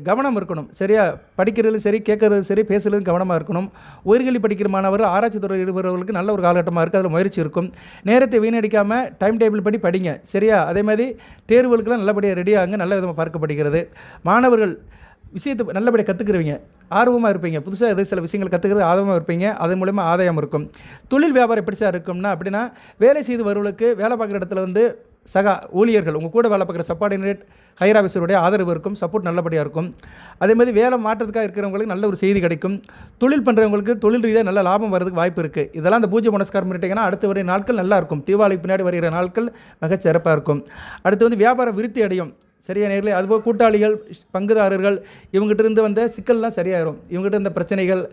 கவனம் இருக்கணும். சரியா? படிக்கிறதுலும் சரி கேட்கறதும் சரி பேசுறதும் கவனமாக இருக்கணும். உயிர்கல்வி படிக்கிற மாணவர் ஆராய்ச்சி துறை இருப்பவர்களுக்கு நல்ல ஒரு காலகட்டமாக இருக்குது அதில் முயற்சி இருக்கும். நேரத்தை வீணடிக்காமல் டைம் டேபிள் படி படிங்க. சரியா? அதே மாதிரி தேர்வுகளுக்கெல்லாம் நல்லபடியாக ரெடியாகுங்க நல்ல விதமாக பார்க்கப்படுகிறது. மாணவர்கள் விஷயத்தை நல்லபடியாக கற்றுக்குறவங்க ஆர்வமாக இருப்பீங்க. புதுசாக எது சில விஷயங்கள் கற்றுக்கிறது ஆர்வமாக இருப்பீங்க. அதன் மூலயமா ஆதாயம் இருக்கும். தொழில் வியாபாரம் எப்படி சார் இருக்கும்னா அப்படின்னா வேலை செய்து வருவர்களுக்கு வேலை பார்க்குற இடத்துல வந்து சக ஊழியர்கள் உங்கள் கூட வேலை பார்க்குற சப்பார்டினேட் ஹையர் ஆஃபீஸருடைய ஆதரவு இருக்கும் சப்போர்ட் நல்லபடியாக இருக்கும். அதே மாதிரி வேலை மாற்றத்துக்காக இருக்கிறவங்களுக்கு நல்ல ஒரு செய்தி கிடைக்கும். தொழில் பண்ணுறவங்களுக்கு தொழில் ரீதியாக நல்ல லாபம் வரதுக்கு வாய்ப்பு இருக்குது இதெல்லாம் அந்த பூஜை புனஸ்காரம் பண்ணிட்டீங்கன்னா அடுத்த வரை நாட்கள் நல்லா இருக்கும். தீபாவளிக்கு பின்னாடி வருகிற நாட்கள் மிகச்சிறப்பாக இருக்கும். அடுத்து வந்து வியாபாரம் விருத்தி அடையும். சரியா நேரில் அதுபோல் கூட்டாளிகள் பங்குதாரர்கள் இவங்ககிட்ட இருந்து வந்த சிக்கல்லாம் சரியாயிரும். இவங்ககிட்ட இருந்த பிரச்சனைகள்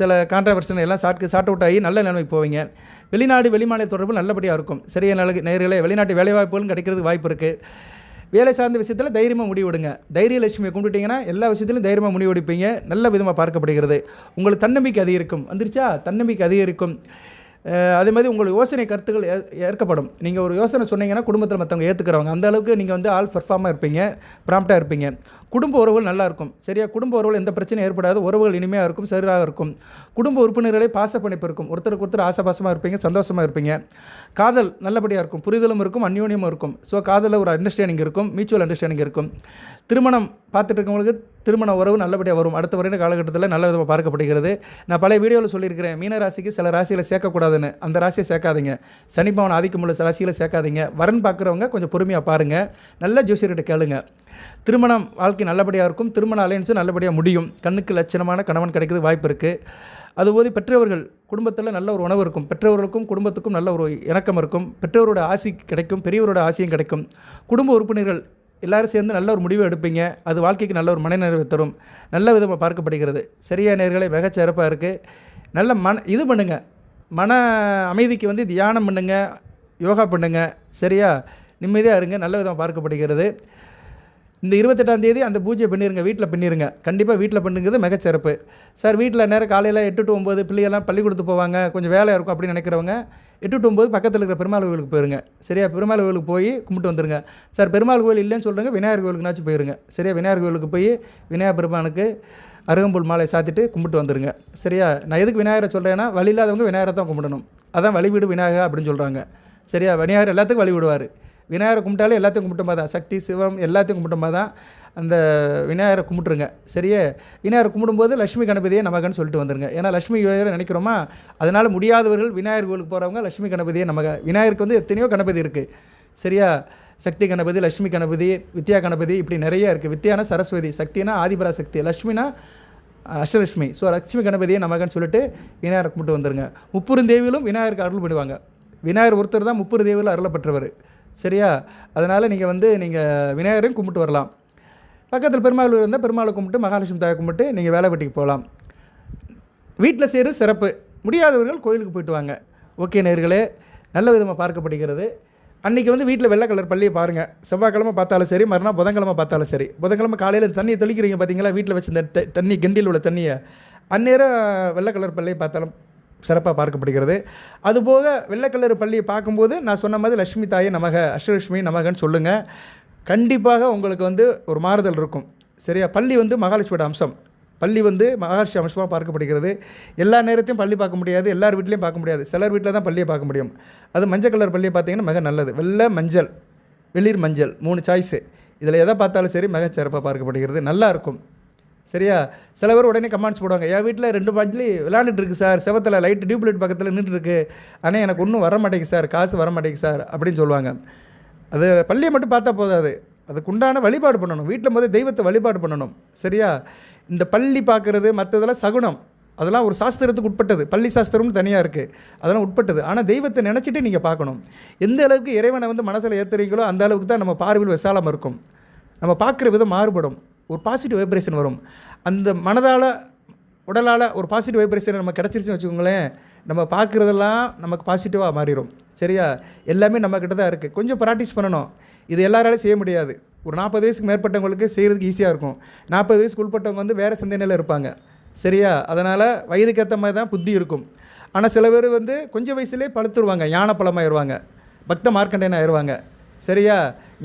சில கான்ட்ரவர்ஷன் எல்லாம் சாட் சார்ட் அவுட் ஆகி நல்ல நிலைமைக்கு போவீங்க. வெளிநாடு வெளிமாநில தொடர்பு நல்லபடியாக இருக்கும். சரியா நிலை நேர்களை வெளிநாட்டு வேலைவாய்ப்புகளும் கிடைக்கிறதுக்கு வாய்ப்பு இருக்குது வேலை சார்ந்த விஷயத்தில் தைரியமாக முடிவெடுங்க தைரிய லட்சுமியை கும்பிட்டுட்டிங்கன்னா எல்லா விஷயத்திலும் தைரியமாக முடிவெடுப்பீங்க நல்ல விதமாக பார்க்கப்படுகிறது. உங்களுக்கு தன்னம்பிக்கை அதிகரிக்கும். வந்துருச்சா? தன்னம்பிக்கை அதிகரிக்கும். அதே மாதிரி உங்கள் யோசனை கருத்துக்கள் ஏ- ஏற்கப்படும். நீங்கள் ஒரு யோசனை சொன்னீங்கன்னா குடும்பத்தில் மற்றவங்க ஏற்றுக்கிறவங்க அந்த அளவுக்கு நீங்கள் வந்து ஆல் பர்ஃபார்மாக இருப்பீங்க ப்ராம்ப்டாக இருப்பீங்க. குடும்ப உறவுகள் நல்லாயிருக்கும் சரியா? குடும்ப உறவுகள் எந்த பிரச்சனையும் ஏற்படாது. உறவுகள் இனிமையாக இருக்கும் சரியாக இருக்கும். குடும்ப உறுப்பினர்களை பாசப்பணிப்பு இருக்கும். ஒருத்தருக்கு ஒருத்தர் ஆசபாசமாக இருப்பீங்க சந்தோஷமாக இருப்பீங்க. காதல் நல்லபடியாக இருக்கும். புரிதலும் இருக்கும் அந்யோன்யமும் இருக்கும். ஸோ காதலில் ஒரு அண்டர்ஸ்டாண்டிங் இருக்கும் மியூச்சுவல் அண்டர்ஸ்டாண்டிங் இருக்கும். திருமணம் பார்த்துட்டு இருக்கவங்களுக்கு திருமண உறவு நல்லபடியாக வரும். அடுத்த வரையான காலகட்டத்தில் நல்ல விதமாக பார்க்கப்படுகிறது. நான் பழைய வீடியோவில் சொல்லியிருக்கிறேன் மீன ராசிக்கு சில ராசிகளை சேர்க்கக்கூடாதுன்னு. அந்த ராசியை சேர்க்காதீங்க. சனிப்பவன் ஆதிக்கம் உள்ள ராசிகளை சேர்க்காதீங்க. வரன் பார்க்குறவங்க கொஞ்சம் பொறுமையாக பாருங்கள் நல்ல ஜோசியர்கிட்ட கேளுங்க. திருமணம் வாழ்க்கை நல்லபடியாக இருக்கும். திருமண அலையன்ஸும் நல்லபடியாக முடியும். கண்ணுக்கு லட்சணமான கணவன் கிடைக்கிறது வாய்ப்பு இருக்குது அதுபோது பெற்றவர்கள் குடும்பத்தில் நல்ல ஒரு உணவு இருக்கும். பெற்றவர்களுக்கும் குடும்பத்துக்கும் நல்ல ஒரு இணக்கம் இருக்கும். பெற்றவரோட ஆசி கிடைக்கும். பெரியவரோட ஆசையும் கிடைக்கும். குடும்ப உறுப்பினர்கள் எல்லாரும் சேர்ந்து நல்ல ஒரு முடிவை எடுப்பீங்க. அது வாழ்க்கைக்கு நல்ல ஒரு மனநிறைவு தரும். நல்ல விதமாக பார்க்கப்படுகிறது. சரியா நேர்களை மிகச்சிறப்பாக இருக்குது நல்ல மன இது பண்ணுங்கள் மன அமைதிக்கு வந்து தியானம் பண்ணுங்கள் யோகா பண்ணுங்கள் சரியா? நிம்மதியாக இருங்க. நல்ல விதமாக பார்க்கப்படுகிறது. இந்த இருபத்தெட்டாம் தேதி அந்த பூஜை பண்ணிடுங்க வீட்டில் பண்ணிடுங்க கண்டிப்பாக வீட்டில் பண்ணுங்கிறது மிகச்சிறப்பு. சார் வீட்டில் நேரம் காலையில் எட்டு டு ஒம்பது பிள்ளைகள்லாம் பள்ளிக்கூடத்துக்கு போவாங்க கொஞ்சம் வேலையாக இருக்கும் அப்படின்னு நினைக்கிறவங்க எட்டு டு ஒம்பது பக்கத்தில் இருக்கிற பெருமாள் கோயிலுக்கு போயிருங்க. சரியா? பெருமாள் கோயிலுக்கு போய் கும்பிட்டு வந்துருங்க. சார் பெருமாள் கோவில் இல்லைன்னு சொல்கிறங்க விநாயகர் கோயிலுக்குனாச்சும் போயிருங்க. சரியா? விநாயகர் கோயிலுக்கு போய் விநாயகர் பெருமானுக்கு அருகம்புல் மாலை சாத்திட்டு கும்பிட்டு வந்துருங்க. சரியா? நான் எதுக்கு விநாயகரை சொல்கிறேன்னா வழி இல்லாதவங்க விநாயகரை தான் கும்பிடணும். அதான் வழிவிடு விநாயகர் அப்படின்னு சொல்கிறாங்க சரியா? விநாயகர் எல்லாத்துக்கும் வழி விடுவார் விநாயகரை கும்பிட்டாலே எல்லாத்தையும் கும்பிட்ட தான். சக்தி சிவம் எல்லாத்தையும் கும்பிட்ட தான் அந்த விநாயகரை கும்பிட்ருங்க சரியே? விநாயகரை கும்பிடும்போது லட்சுமி கணபதியே நமகன்னு சொல்லிட்டு வந்துருங்க. ஏன்னா லட்சுமி விநாயகர் நினைக்கிறோமா? அதனால் முடியாதவர்கள் விநாயகர் கோயிலுக்கு போகிறவங்க லட்சுமி கணபதியே நமக. விநாயகருக்கு வந்து எத்தனையோ கணபதி இருக்குது சரியா? சக்தி கணபதி லட்சுமி கணபதி வித்யா கணபதி இப்படி நிறைய இருக்குது வித்யானா சரஸ்வதி சக்தினா ஆதிபரா சக்தி லட்சுமினா அஷ்டலட்சுமி. ஸோ லட்சுமி கணபதியை நமகன்னு சொல்லிட்டு விநாயகரை கும்பிட்டு வந்துருங்க. முப்புறம் தேவியிலும் விநாயகருக்கு அருள் பண்ணுவாங்க விநாயகர் ஒருத்தர் தான் முப்பது தேவியில் அருளப்பட்டவர் சரியா? அதனால் நீங்கள் வந்து நீங்கள் விநாயகரையும் கும்பிட்டு வரலாம். பக்கத்தில் பெருமாள் இருந்தால் பெருமாளை கும்பிட்டு மகாலட்சுமி தாயை கும்பிட்டு நீங்கள் வேலை வெட்டிக்கு போகலாம். வீட்டில் செய்கிறது சிறப்பு. முடியாதவர்கள் கோயிலுக்கு போயிட்டு வாங்க. ஓகே நேர்களே நல்ல விதமாக பார்க்கப்படுகிறது. அன்றைக்கி வந்து வீட்டில் வெள்ளை கலர் பள்ளியை பாருங்கள் செவ்வாய்க்கிழமை பார்த்தாலும் சரி மறுநாள் புதன்கிழமை பார்த்தாலும் சரி. புதன்கிழமை காலையில் தண்ணியை தெளிக்கிறீங்க பார்த்தீங்களா வீட்டில் வச்சு தண்ணி கிண்டியில் உள்ள தண்ணியை. அந்நேரம் வெள்ளை கலர் பள்ளியை பார்த்தாலும் சிறப்பாக பார்க்கப்படுகிறது. அதுபோக வெள்ளை கலர் பள்ளியை பார்க்கும்போது நான் சொன்ன மாதிரி லட்சுமி தாயை நமக அஷ்டலட்சுமி நமகன்னு சொல்லுங்கள் கண்டிப்பாக உங்களுக்கு வந்து ஒரு மாறுதல் இருக்கும். சரியா? பள்ளி வந்து மகாலட்சுமியோட அம்சம். பள்ளி வந்து மகாலட்சுமி அம்சமாக பார்க்கப்படுகிறது. எல்லா நேரத்தையும் பள்ளி பார்க்க முடியாது. எல்லார் வீட்லேயும் பார்க்க முடியாது. சிலர் வீட்டில் தான் பள்ளியை பார்க்க முடியும். அது மஞ்சள் கலர் பள்ளியை பார்த்தீங்கன்னா மிக நல்லது. வெள்ளை மஞ்சள் வெளிர் மஞ்சள் மூணு சாய்ஸு இதில் எதை பார்த்தாலும் சரி மிக சிறப்பாக பார்க்கப்படுகிறது. நல்லா இருக்கும். சரியா? சில பேர் உடனே கமெண்ட்ஸ் போடுவாங்க என் வீட்டில் ரெண்டு பஞ்சலி விளாண்டுட்டு இருக்கு சார். செவத்தில் லைட் டியூப்லைட் பக்கத்தில் நின்றுருக்கு ஆனால் எனக்கு ஒன்றும் வர மாட்டேங்குது சார். காசு வர மாட்டேங்குது சார். அப்படின்னு சொல்லுவாங்க. அது பள்ளியை மட்டும் பார்த்தா போதாது. அதுக்குண்டான வழிபாடு பண்ணணும். வீட்டில் போதே தெய்வத்தை வழிபாடு பண்ணணும். சரியா? இந்த பள்ளி பார்க்குறது மற்றதெல்லாம் சகுனம். அதெல்லாம் ஒரு சாஸ்திரத்துக்கு உட்பட்டது. பள்ளி சாஸ்திரம்னு தனியாக இருக்குது அதெல்லாம் உட்பட்டது. ஆனால் தெய்வத்தை நினச்சிட்டு நீங்கள் பார்க்கணும். எந்த அளவுக்கு இறைவனை வந்து மனசில் ஏற்றுறீங்களோ அந்த அளவுக்கு தான் நம்ம பார்வையில் விசாலமாக இருக்கும். நம்ம பார்க்குற விதம் மாறுபடும். ஒரு பாசிட்டிவ் வைப்ரேஷன் வரும். அந்த மனதால் உடலால் ஒரு பாசிட்டிவ் வைப்ரேஷன் நம்ம கிடச்சிருச்சுன்னு வச்சுக்கோங்களேன் நம்ம பார்க்குறதெல்லாம் நமக்கு பாசிட்டிவாக மாறிடும் சரியா? எல்லாமே நம்மக்கிட்ட தான் இருக்குது கொஞ்சம் ப்ராக்டிஸ் பண்ணணும். இது எல்லாராலையும் செய்ய முடியாது. ஒரு நாற்பது வயசுக்கு மேற்பட்டவங்களுக்கு செய்கிறதுக்கு ஈஸியாக இருக்கும். நாற்பது வயசுக்கு உள்பட்டவங்க வந்து வேறு சிந்தனையில் இருப்பாங்க. சரியா? அதனால் வயதுக்கு ஏற்ற மாதிரி தான் புத்தி இருக்கும். ஆனால் சில பேர் வந்து கொஞ்சம் வயசுலேயே பழுத்துருவாங்க. ஞான பழமாயிருவாங்க பக்த மார்க்கண்டேன் ஆயிடுவாங்க சரியா?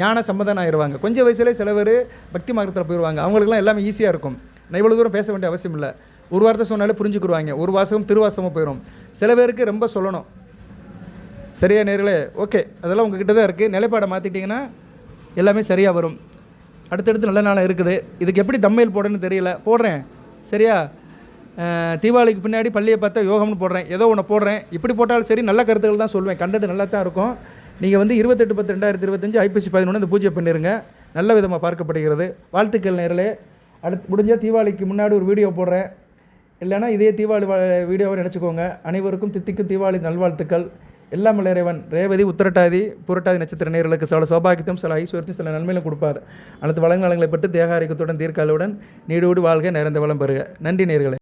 ஞான சம்மதம் ஆயிடுவாங்க கொஞ்சம் வயசுலேயே சில பேர் பக்தி மார்க்கத்தில் போயிடுவாங்க அவங்களுக்குலாம் எல்லாமே ஈஸியாக இருக்கும். நான் இவ்வளோ தூரம் பேச வேண்டிய அவசியம் இல்லை. ஒரு வார்த்தை சொன்னாலே புரிஞ்சுக்குருவாங்க. ஒரு வாசகம் திருவாசகமாக போயிடும் சில பேருக்கு ரொம்ப சொல்லணும். சரியா நேர்களே? ஓகே. அதெல்லாம் உங்ககிட்ட தான் இருக்குது நிலைப்பாடை மாற்றிட்டிங்கன்னா எல்லாமே சரியாக வரும். அடுத்தடுத்து நல்ல நாளாக இருக்குது. இதுக்கு எப்படி தம்மையில் போடுறேன்னு தெரியல. போடுறேன். சரியா? தீபாவளிக்கு பின்னாடி பள்ளியை பார்த்தா யோகம்னு போடுறேன். ஏதோ ஒன்று போடுறேன். இப்படி போட்டாலும் சரி நல்ல கருத்துக்கள் தான் சொல்லுவேன் கண்டென்ட் நல்லா தான் இருக்கும். நீங்கள் வந்து இருபத்தெட்டு பத்து ரெண்டாயிரத்தி இருபத்தஞ்சு ஐப்பசி பதினொன்று இந்த பூஜை பண்ணிடுங்க நல்ல விதமாக பார்க்கப்படுகிறது. வாழ்த்துக்கள் நேரலே. அடுத்து முடிஞ்சால் தீபாவளிக்கு முன்னாடி ஒரு வீடியோ போடுறேன். இல்லைன்னா இதே தீபாவளி வா- வீடியோவை நினச்சிக்கோங்க. அனைவருக்கும் தித்திக்கும் தீபாவளி நல்வாழ்த்துக்கள். எல்லாம் இறைவன். ரேவதி உத்திரட்டாதி புரட்டாதி நட்சத்திர நேர்களுக்கு சில சௌபாகியத்தையும் சில ஐஸ்வர்யத்தையும் சில நன்மையிலும் கொடுப்பார். அனைத்து வளங்கள் நலங்களை பெற்று தேகாரிக்கத்துடன் தீர்க்காலுடன் நீடோடு வாழ்க நிறைந்த வளம் பெறுக. நன்றி நேர்களே.